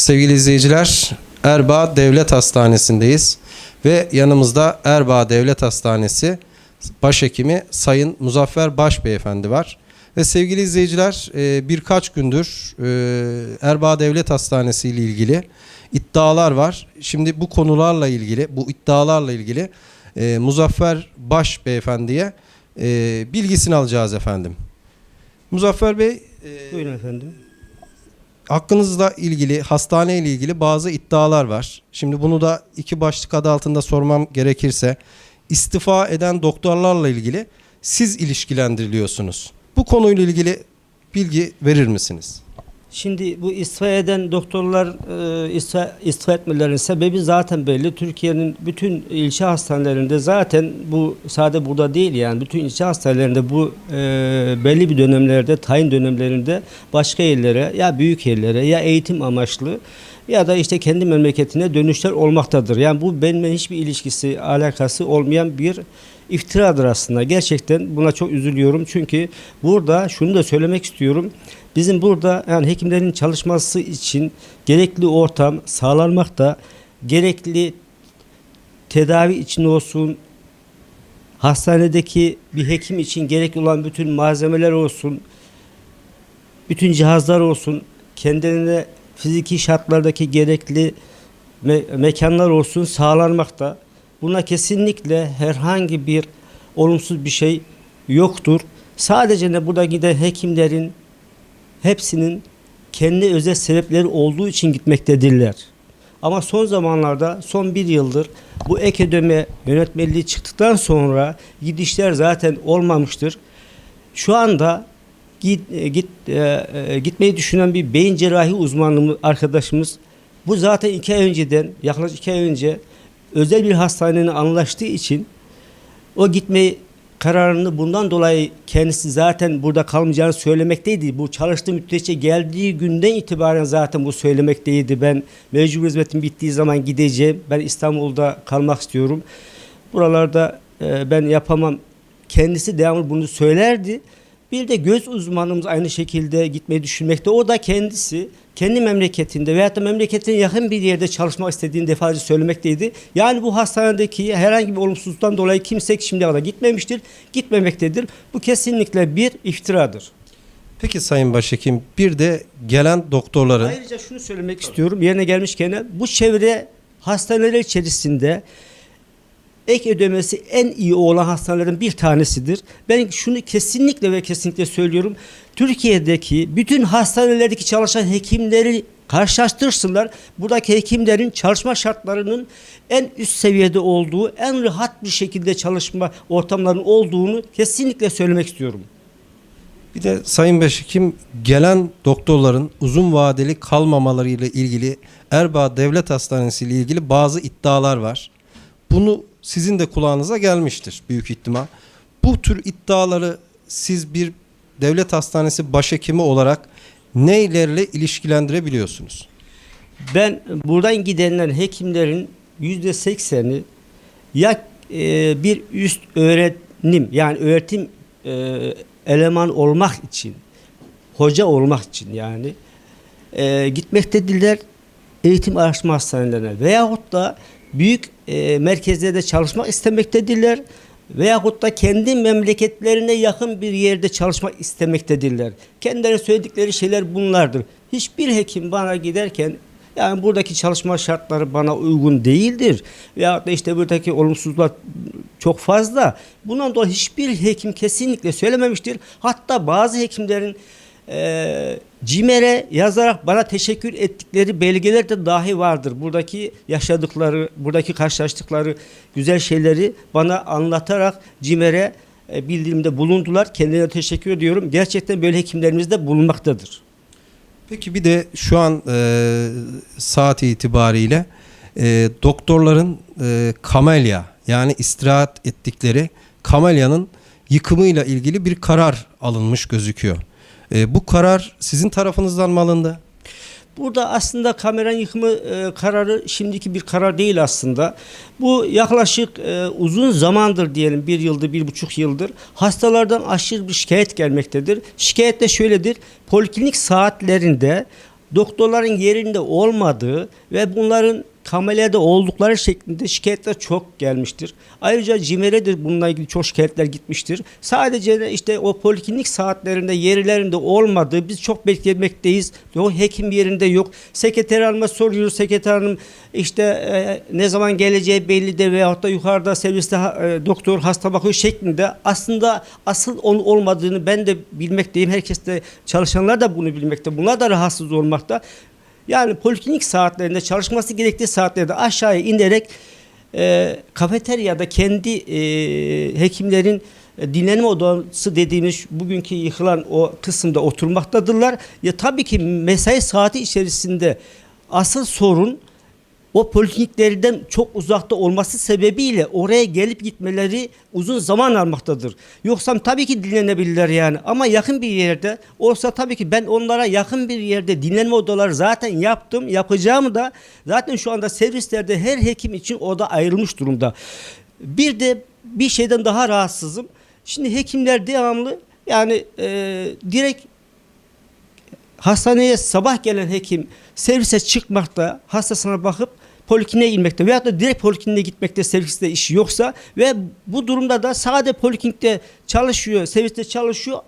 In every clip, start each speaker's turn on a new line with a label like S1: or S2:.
S1: Sevgili izleyiciler, Erbaa Devlet Hastanesi'ndeyiz ve yanımızda Erbaa Devlet Hastanesi Başhekimi Sayın Muzaffer Baş Beyefendi var. Ve sevgili izleyiciler, e, birkaç gündür e, Erbaa Devlet Hastanesi ile ilgili iddialar var. Şimdi bu konularla ilgili, bu iddialarla ilgili e, Muzaffer Baş Beyefendi'ye bilgisini alacağız efendim. Muzaffer Bey,
S2: Buyurun efendim.
S1: Hakkınızla ilgili, hastane ile ilgili bazı iddialar var. Şimdi bunu da iki başlık adı altında sormam gerekirse istifa eden doktorlarla ilgili siz ilişkilendiriliyorsunuz. Bu konuyla ilgili bilgi verir misiniz?
S2: Şimdi bu istifa eden doktorlar e, istifa, istifa etmelerinin sebebi zaten belli. Türkiye'nin bütün ilçe hastanelerinde zaten bu sade burada değil yani bütün ilçe hastanelerinde bu e, belli bir dönemlerde tayin dönemlerinde başka yerlere ya büyük yerlere ya eğitim amaçlı ya da işte kendi memleketine dönüşler olmaktadır. Yani bu benimle hiçbir ilişkisi alakası olmayan bir iftiradır aslında. Gerçekten buna çok üzülüyorum. Çünkü burada şunu da söylemek istiyorum. Bizim burada yani hekimlerin çalışması için gerekli ortam sağlanmakta, gerekli tedavi için olsun, hastanedeki bir hekim için gerekli olan bütün malzemeler olsun, bütün cihazlar olsun, kendilerine fiziki şartlardaki gerekli me- mekanlar olsun sağlanmakta. Buna kesinlikle herhangi bir olumsuz bir şey yoktur. Sadece de burada giden hekimlerin hepsinin kendi özel sebepleri olduğu için gitmektedirler. Ama son zamanlarda, son bir yıldır bu ek ödeme yönetmeliği çıktıktan sonra gidişler zaten olmamıştır. Şu anda git, e, git, e, e, gitmeyi düşünen bir beyin cerrahi uzmanımız arkadaşımız bu zaten iki ay önceden yaklaşık iki ay önce özel bir hastanenin anlaştığı için o gitmeyi kararını bundan dolayı kendisi zaten burada kalmayacağını söylemekteydi. Bu çalıştığı müddetçe geldiği günden itibaren zaten bu söylemekteydi. Ben mecbur hizmetim bittiği zaman gideceğim. Ben İstanbul'da kalmak istiyorum. Buralarda e, ben yapamam. Kendisi devamlı bunu söylerdi. Bir de göz uzmanımız aynı şekilde gitmeyi düşünmekte. O da kendisi kendi memleketinde veyahut da memleketine yakın bir yerde çalışmak istediğini defalarca söylemekteydi. Yani bu hastanedeki herhangi bir olumsuzluktan dolayı kimse şimdiye kadar gitmemiştir, gitmemektedir. Bu kesinlikle bir iftiradır.
S1: Peki Sayın Başhekim bir de gelen doktorların
S2: Ayrıca şunu söylemek istiyorum yerine gelmişken bu çevre hastaneler içerisinde ek ödemesi en iyi olan hastanelerin bir tanesidir. Ben şunu kesinlikle ve kesinlikle söylüyorum. Türkiye'deki bütün hastanelerdeki çalışan hekimleri karşılaştırsınlar. Buradaki hekimlerin çalışma şartlarının en üst seviyede olduğu, en rahat bir şekilde çalışma ortamlarının olduğunu kesinlikle söylemek istiyorum.
S1: bir de Sayın Başhekim gelen doktorların uzun vadeli kalmamaları ile ilgili Erbaa Devlet Hastanesi ile ilgili bazı iddialar var. Bunu sizin de kulağınıza gelmiştir büyük ihtimal. Bu tür iddiaları siz bir devlet hastanesi başhekimi olarak neylerle ilişkilendirebiliyorsunuz?
S2: Ben buradan gidenlerin hekimlerin yüzde sekseni ya e, bir üst öğrenim yani öğretim e, eleman olmak için hoca olmak için yani e, gitmektedirler eğitim araştırma hastanelerine veyahut da büyük e, merkezlerde çalışmak istemektedirler veyahut da kendi memleketlerine yakın bir yerde çalışmak istemektedirler. Kendilerine söyledikleri şeyler bunlardır. Hiçbir hekim bana giderken yani buradaki çalışma şartları bana uygun değildir. Veyahut da işte buradaki olumsuzluklar çok fazla. Bundan dolayı hiçbir hekim kesinlikle söylememiştir. Hatta bazı hekimlerin e, CİMER'e yazarak bana teşekkür ettikleri belgeler de dahi vardır. Buradaki yaşadıkları, buradaki karşılaştıkları güzel şeyleri bana anlatarak CİMER'e e, bildirimde bulundular. Kendilerine teşekkür ediyorum. Gerçekten böyle hekimlerimiz de bulunmaktadır.
S1: Peki bir de şu an e, saat itibariyle e, doktorların e, kamelya yani istirahat ettikleri kamelyanın yıkımıyla ilgili bir karar alınmış gözüküyor. E, bu karar sizin tarafınızdan mı alındı?
S2: Burada aslında kameranın yıkımı e, kararı şimdiki bir karar değil aslında. Bu yaklaşık e, uzun zamandır diyelim bir yıldır, bir buçuk yıldır hastalardan aşırı bir şikayet gelmektedir. Şikayet de şöyledir. Poliklinik saatlerinde doktorların yerinde olmadığı ve bunların kamelerde oldukları şeklinde şikayetler çok gelmiştir. Ayrıca CİMER'e de bununla ilgili çok şikayetler gitmiştir. Sadece de işte o poliklinik saatlerinde yerlerinde olmadığı biz çok beklemekteyiz. O hekim yerinde yok. Sekreter hanıma soruyoruz. Sekreter hanım işte e, ne zaman geleceği belli de veyahut da yukarıda serviste e, doktor hasta bakıyor şeklinde aslında asıl onun olmadığını ben de bilmekteyim. Herkes de çalışanlar da bunu bilmekte. Bunlar da rahatsız olmakta. Yani poliklinik saatlerinde çalışması gerektiği saatlerde aşağıya inerek e, kafeteryada kendi e, hekimlerin e, dinlenme odası dediğimiz bugünkü yıkılan o kısımda oturmaktadırlar. Ya tabii ki mesai saati içerisinde asıl sorun o polikliniklerden çok uzakta olması sebebiyle oraya gelip gitmeleri uzun zaman almaktadır. Yoksa tabii ki dinlenebilirler yani ama yakın bir yerde olsa tabii ki ben onlara yakın bir yerde dinlenme odaları zaten yaptım. Yapacağım da zaten şu anda servislerde her hekim için oda ayrılmış durumda. Bir de bir şeyden daha rahatsızım. Şimdi hekimler devamlı yani e, direkt hastaneye sabah gelen hekim servise çıkmakta, hastasına bakıp polikliniğe inmekte veyahut da direkt polikliniğe gitmekte serviste işi yoksa ve bu durumda da sade poliklinikte çalışıyor, serviste çalışıyor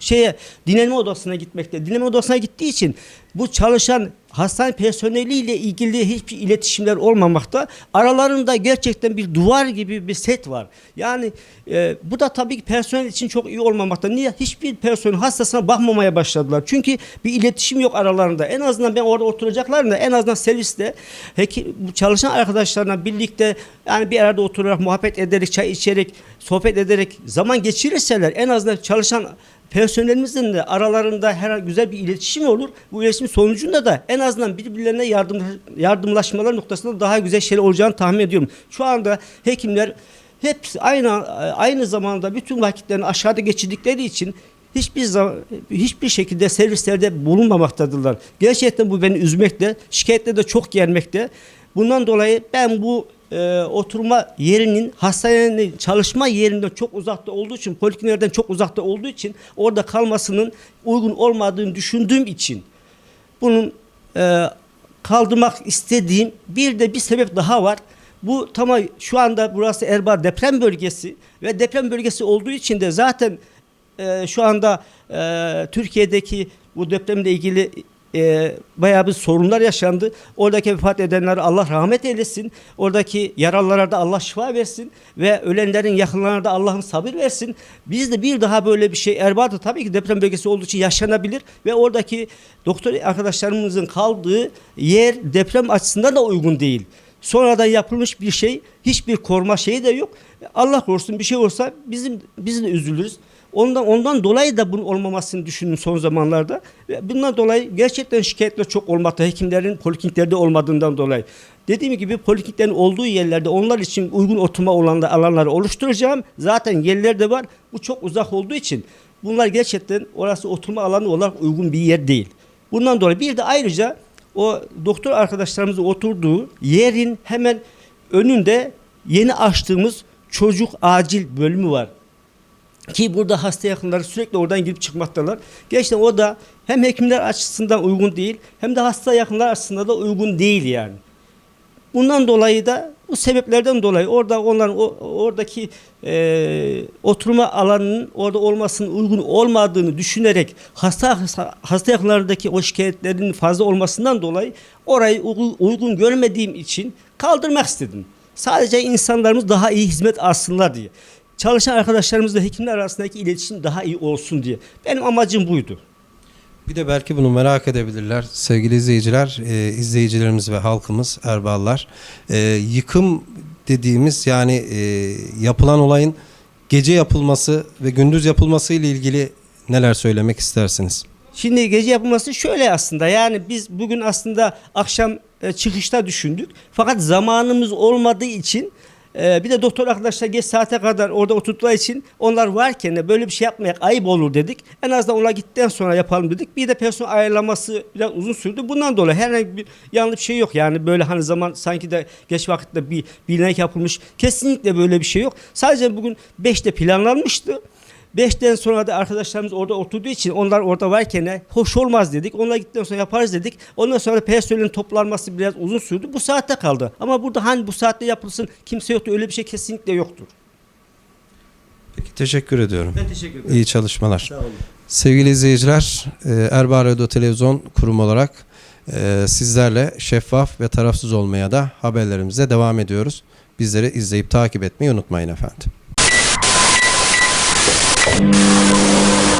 S2: şeye dinlenme odasına gitmekte. Dinlenme odasına gittiği için bu çalışan hastane personeliyle ilgili hiçbir iletişimler olmamakta. Aralarında gerçekten bir duvar gibi bir set var. Yani e, bu da tabii ki personel için çok iyi olmamakta. Niye? Hiçbir personel hastasına bakmamaya başladılar. Çünkü bir iletişim yok aralarında. En azından ben orada oturacaklarında en azından serviste hekim, çalışan arkadaşlarla birlikte yani bir arada oturarak muhabbet ederek, çay içerek, sohbet ederek zaman geçirirseler en azından çalışan personelimizin de aralarında her güzel bir iletişim olur. Bu iletişim sonucunda da en azından birbirlerine yardım yardımlaşmalar noktasında daha güzel şeyler olacağını tahmin ediyorum. Şu anda hekimler hepsi aynı aynı zamanda bütün vakitlerini aşağıda geçirdikleri için hiçbir zaman, hiçbir şekilde servislerde bulunmamaktadırlar. Gerçekten bu beni üzmekte, şikayetle de çok gelmekte. Bundan dolayı ben bu e, oturma yerinin hastanenin çalışma yerinden çok uzakta olduğu için polikliniklerden çok uzakta olduğu için orada kalmasının uygun olmadığını düşündüğüm için bunun e, kaldırmak istediğim bir de bir sebep daha var. Bu tamam şu anda burası Erbaa deprem bölgesi ve deprem bölgesi olduğu için de zaten e, şu anda e, Türkiye'deki bu depremle ilgili e, bayağı bir sorunlar yaşandı. Oradaki vefat edenlere Allah rahmet eylesin. Oradaki yaralılara da Allah şifa versin. Ve ölenlerin yakınlarına da Allah'ın sabır versin. Biz de bir daha böyle bir şey Erbaa'da tabii ki deprem bölgesi olduğu için yaşanabilir. Ve oradaki doktor arkadaşlarımızın kaldığı yer deprem açısından da uygun değil. Sonradan yapılmış bir şey, hiçbir koruma şeyi de yok. Allah korusun bir şey olsa bizim biz de üzülürüz. Ondan ondan dolayı da bunun olmamasını düşündüm son zamanlarda. Bundan dolayı gerçekten şikayetler çok olmakta. Hekimlerin polikliniklerde olmadığından dolayı. Dediğim gibi polikliniklerin olduğu yerlerde onlar için uygun oturma olanlar, alanları oluşturacağım. Zaten yerler de var. Bu çok uzak olduğu için bunlar gerçekten orası oturma alanı olarak uygun bir yer değil. Bundan dolayı bir de ayrıca o doktor arkadaşlarımızın oturduğu yerin hemen önünde yeni açtığımız çocuk acil bölümü var. Ki burada hasta yakınları sürekli oradan girip çıkmaktalar. Gerçekten o da hem hekimler açısından uygun değil hem de hasta yakınlar açısından da uygun değil yani. Bundan dolayı da bu sebeplerden dolayı orada onların oradaki e, oturma alanının orada olmasının uygun olmadığını düşünerek hasta hasta yakınlarındaki o şikayetlerin fazla olmasından dolayı orayı uygun, uygun görmediğim için kaldırmak istedim. Sadece insanlarımız daha iyi hizmet alsınlar diye. Çalışan arkadaşlarımızla hekimler arasındaki iletişim daha iyi olsun diye. Benim amacım buydu.
S1: Bir de belki bunu merak edebilirler sevgili izleyiciler, e, izleyicilerimiz ve halkımız, Erballar. E, yıkım dediğimiz yani e, yapılan olayın gece yapılması ve gündüz yapılması ile ilgili neler söylemek istersiniz?
S2: Şimdi gece yapılması şöyle aslında yani biz bugün aslında akşam e, çıkışta düşündük. Fakat zamanımız olmadığı için e, bir de doktor arkadaşlar geç saate kadar orada oturttuğu için onlar varken de böyle bir şey yapmayak ayıp olur dedik. En azından onlar gittikten sonra yapalım dedik. Bir de personel ayarlaması biraz uzun sürdü. Bundan dolayı herhangi bir yanlış bir şey yok. Yani böyle hani zaman sanki de geç vakitte bir bilinek yapılmış. Kesinlikle böyle bir şey yok. Sadece bugün 5'te planlanmıştı. Beşten sonra da arkadaşlarımız orada oturduğu için onlar orada varken hoş olmaz dedik. Onlar gittikten sonra yaparız dedik. Ondan sonra personelin toplanması biraz uzun sürdü. Bu saatte kaldı. Ama burada hani bu saatte yapılsın kimse yoktu. Öyle bir şey kesinlikle yoktur.
S1: Peki teşekkür ediyorum.
S2: Ben teşekkür ederim.
S1: İyi çalışmalar.
S2: Sağ olun.
S1: Sevgili izleyiciler, e, Erbaa Radyo Televizyon kurumu olarak e, sizlerle şeffaf ve tarafsız olmaya da haberlerimize devam ediyoruz. Bizleri izleyip takip etmeyi unutmayın efendim. Thank you.